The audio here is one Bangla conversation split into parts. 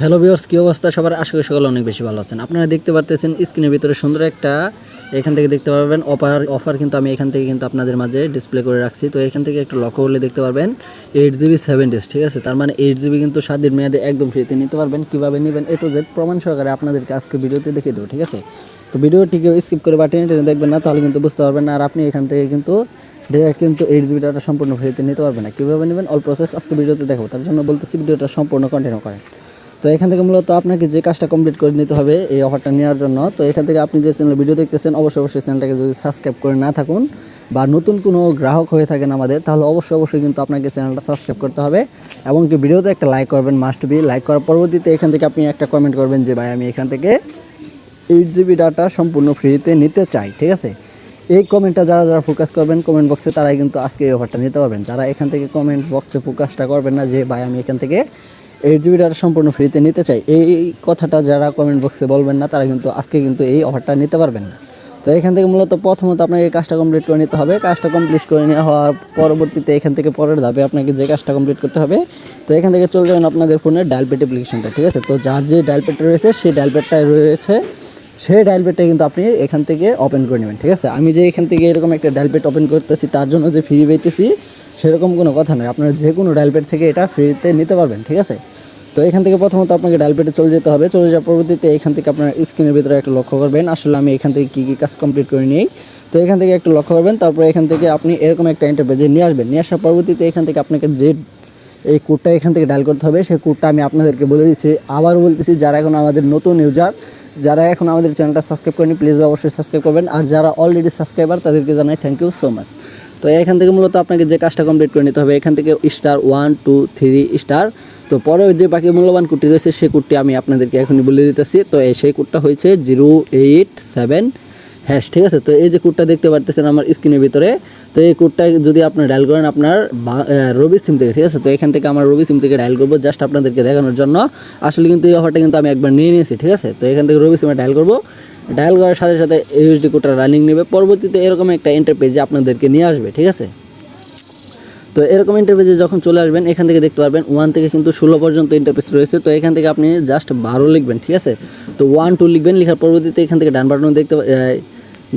হ্যালো ভিউয়ার্স কী অবস্থা? সবার আশা করি সকলে অনেক বেশি ভালো আছেন। আপনারা দেখতে পাচ্ছেন স্ক্রিনের ভিতরে সুন্দর একটা, এখান থেকে দেখতে পারবেন অফার অফার কিন্তু আমি এখান থেকে কিন্তু আপনাদের মাঝে ডিসপ্লে করে রাখছি। তো এখান থেকে একটু লক্ষ্য করলে দেখতে পারবেন এইট জিবি সেভেন ডেজ ঠিক আছে? তার মানে এইট জিবি কিন্তু সাত দিন মেয়াদে একদম ফ্রিতে নিতে পারবেন। কীভাবে নেবেন এ টু জেড প্রমাণ সহকারে আপনাদেরকে আজকে ভিডিওতে দেখিয়ে দেবো, ঠিক আছে? তো ভিডিওটিকে স্কিপ করে বা টেনে টেনে দেখবেন না, তাহলে কিন্তু বুঝতে পারবেন আর আপনি এখান থেকে কিন্তু ডিরেক্ট কিন্তু এইট জিবি ডাটা সম্পূর্ণ ফ্রিতে নিতে পারবেন না। কীভাবে নেবেন? অল প্রসেস আজকে ভিডিওতে দেখাবো। তার জন্য বলতেছি ভিডিওটা সম্পূর্ণ কন্টিনিউ করেন। তো এখান থেকে মূলত আপনাকে যে কাজটা কমপ্লিট করে নিতে হবে এই অফারটা নেওয়ার জন্য, তো এখান থেকে আপনি যে চ্যানেল ভিডিও দেখতেছেন, অবশ্যই অবশ্যই চ্যানেলটাকে যদি সাবস্ক্রাইব করে না থাকুন বা নতুন কোনো গ্রাহক হয়ে থাকেন আমাদের, তাহলে অবশ্যই অবশ্যই কিন্তু আপনাকে চ্যানেলটা সাবস্ক্রাইব করতে হবে এবং কি ভিডিওতে একটা লাইক করবেন মাস্ট বি লাইক করার পরবর্তীতে এখান থেকে আপনি একটা কমেন্ট করবেন যে, ভাই, আমি এখান থেকে এইট জিবি ডাটা সম্পূর্ণ ফ্রিতে নিতে চাই ঠিক আছে? এই কমেন্টটা যারা যারা ফোকাস করবেন কমেন্ট বক্সে তারাই কিন্তু আজকে এই অফারটা নিতে পারবেন। যারা এখান থেকে কমেন্ট বক্সে ফোকাসটা করবেন না যে, ভাই, আমি এখান থেকে এইট জিবি ডাটা সম্পূর্ণ ফ্রিতে নিতে চাই, এই কথাটা যারা কমেন্ট বক্সে বলবেন না, তারা কিন্তু আজকে কিন্তু এই অফারটা নিতে পারবেন না। তো এখান থেকে মূলত প্রথমত আপনাকে কাজটা কমপ্লিট করে নিতে হবে। কাজটা কমপ্লিট করে নেওয়া হওয়ার পরবর্তীতে এখান থেকে পরের ধাপে আপনাকে যে কাজটা কমপ্লিট করতে হবে, তো এখান থেকে চলে যাবেন আপনাদের ফোনের ডায়াল পেড অ্যাপ্লিকেশনটা ঠিক আছে? তো যার যে ডায়াল পেডটা রয়েছে, সেই ডায়াল পেডটা রয়েছে, সেই ডায়াল পেডটা কিন্তু আপনি এখান থেকে ওপেন করে নেবেন, ঠিক আছে? আমি যে এখান থেকে এরকম একটা ডায়াল পেড ওপেন করতেছি, তার জন্য যে ফ্রি পেতেছি সেরকম কোনো কথা নয়। আপনারা যে কোনো ডায়াল পেড থেকে এটা ফ্রিতে নিতে পারবেন, ঠিক আছে? তো এখান থেকে প্রথমত আপনাকে ডায়াল পেডে চলে যেতে হবে। চলে যাওয়ার পরবর্তীতে এখান থেকে আপনার স্ক্রিনের ভিতরে একটা লক্ষ্য করবেন। আসলে আমি এখান থেকে কী কী কাজ কমপ্লিট করে নিই। তো এখান থেকে একটু লক্ষ্য করবেন, তারপরে এখান থেকে আপনি এরকম একটা ইন্টারপেজে নিয়ে আসবেন। নিয়ে আসার পরবর্তীতে এখান থেকে আপনাকে যে এই কোডটা এখান থেকে ডায়াল করতে হবে, সেই কোডটা আমি আপনাদেরকে বলে দিচ্ছি। আবারও বলতেছি, যারা এখন আমাদের নতুন ইউজার যারা এখন আমাদের চ্যানেলটা সাবস্ক্রাইব করেনি প্লিজ অবশ্যই সাবস্ক্রাইব করবেন। আর যারা অলরেডি সাবস্ক্রাইবার তাদেরকে জানাই থ্যাংক ইউ সো মাচ তো এখান থেকে মূলত আপনাকে যে কাজটা কমপ্লিট করে নিতে হবে, এখান থেকে star one two three star তো পরে যে বাকি মূল্যবান কোডটি রয়েছে, সেই কোডটি আমি আপনাদেরকে এখনই বলে দিতেছি। তো সেই কোডটা হয়েছে জিরো এইট সেভেন হ্যাশ ঠিক আছে। তো এই যে কোডটা দেখতে পারতেছেন আমার স্ক্রিনের ভিতরে। তো এই কোডটা যদি আপনি ডায়াল করেন আপনার রবি সিম থেকে, ঠিক আছে? তো এখান থেকে আমার রবি সিম থেকে ডায়াল করব জাস্ট আপনাদেরকে দেখানোর জন্য। আসলে কিন্তু এই অফারটা কিন্তু আমি একবার নিয়ে নিয়েছি, ঠিক আছে? তো এখান থেকে রবি সিমে ডায়াল করব। ডায়াল করার সাথে সাথে ইউএসডি কোডটা রানিং নেবে। পরবর্তীতে এরকম একটা ইন্টারপেজে আপনাদেরকে নিয়ে আসবে, ঠিক আছে? তো এরকম ইন্টারপেজে যখন চলে আসবেন, এখান থেকে দেখতে পারবেন ওয়ান থেকে কিন্তু ষোলো পর্যন্ত ইন্টারপেজ রয়েছে। তো এখান থেকে আপনি জাস্ট বারো লিখবেন, ঠিক আছে? তো ওয়ান টু লিখবেন, লিখার পরবর্তীতে এখান থেকে ডান বাটন দেখতে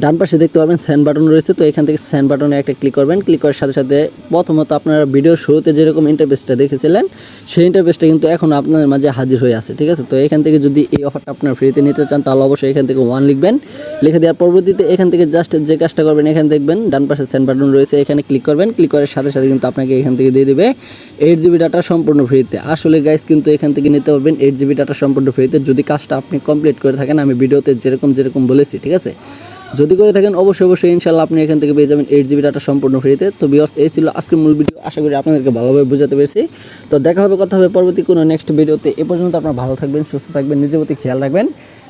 ডান পাশে দেখতে পারবেন স্যান্ড বাটন রয়েছে, তো এখান থেকে স্যান্ড বাটনে একটা ক্লিক করবেন। ক্লিক করার সাথে সাথে প্রথমত আপনারা ভিডিও শুরুতে যেরকম ইন্টারপেজটা দেখেছিলেন, সেই ইন্টারপেজটা কিন্তু এখন আপনাদের মাঝে হাজির হয়ে আছে, ঠিক আছে? তো এখান থেকে যদি এই অফারটা আপনার ফ্রিতে নিতে চান, তাহলে অবশ্যই এখান থেকে ওয়ান লিখবেন। লিখে দেওয়ার পরবর্তীতে এখান থেকে জাস্ট যে কাজটা করবেন, এখানে দেখবেন ডান পাশে সেন্ড বাটন রয়েছে, এখানে ক্লিক করবেন। ক্লিক করার সাথে সাথে কিন্তু আপনাকে এখান থেকে দিয়ে দেবে এইট জিবি ডাটা সম্পূর্ণ ফ্রিতে আসলে গাইস কিন্তু এখান থেকে নিতে পারবেন এইট জিবি ডাটা সম্পূর্ণ ফ্রিতে যদি কাজটা আপনি কমপ্লিট করে থাকেন, আমি ভিডিওতে যেরকম যেরকম বলেছি, ঠিক আছে? যদি করে থাকেন, অবশ্যই অবশ্যই ইনশাল্লাহ আপনি এখান থেকে পেয়ে যাবেন এইট জিবি ডাটা সম্পূর্ণ ফ্রিতে তো বিয়স এই ছিল আজকের মূল ভিডিও আশা করি আপনাদেরকে ভালোভাবে বোঝাতে পেরেছি। তো দেখা হবে, কথা হবে পরবর্তী কোনো নেক্সট ভিডিওতে এ পর্যন্ত আপনারা ভালো থাকবেন, সুস্থ থাকবেন, নিজের প্রতি খেয়াল রাখবেন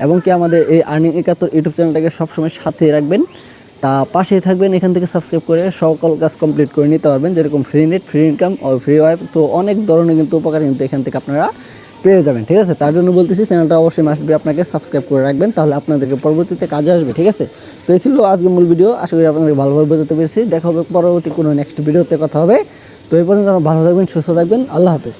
এবং কি আমাদের এই আর্নিং একাত্তর ইউটিউব চ্যানেলটাকে সবসময় সাথে রাখবেন। তা পাশেই থাকবেন, এখান থেকে সাবস্ক্রাইব করে সকল কাজ কমপ্লিট করে নিতে পারবেন, যেরকম ফ্রি নেট ফ্রি ইনকাম ও ফ্রি ওয়াইফ তো অনেক ধরনের কিন্তু উপকার কিন্তু এখান থেকে আপনারা পেয়ে যাবেন, ঠিক আছে? তার জন্য বলতেছি চ্যানেলটা অবশ্যই মাসবি আপনাকে সাবস্ক্রাইব করে রাখবেন, তাহলে আপনাদেরকে পরবর্তীতে কাজে আসবে, ঠিক আছে? তো এই ছিল আজকে মূল ভিডিও আশা করি আপনাদেরকে ভালোভাবে বোঝাতে পেরেছি। দেখা হবে পরবর্তী কোনো নেক্সট ভিডিওতে কথা হবে। তো এই পর্যন্ত ভালো থাকবেন, সুস্থ থাকবেন, আল্লাহ হাফেজ।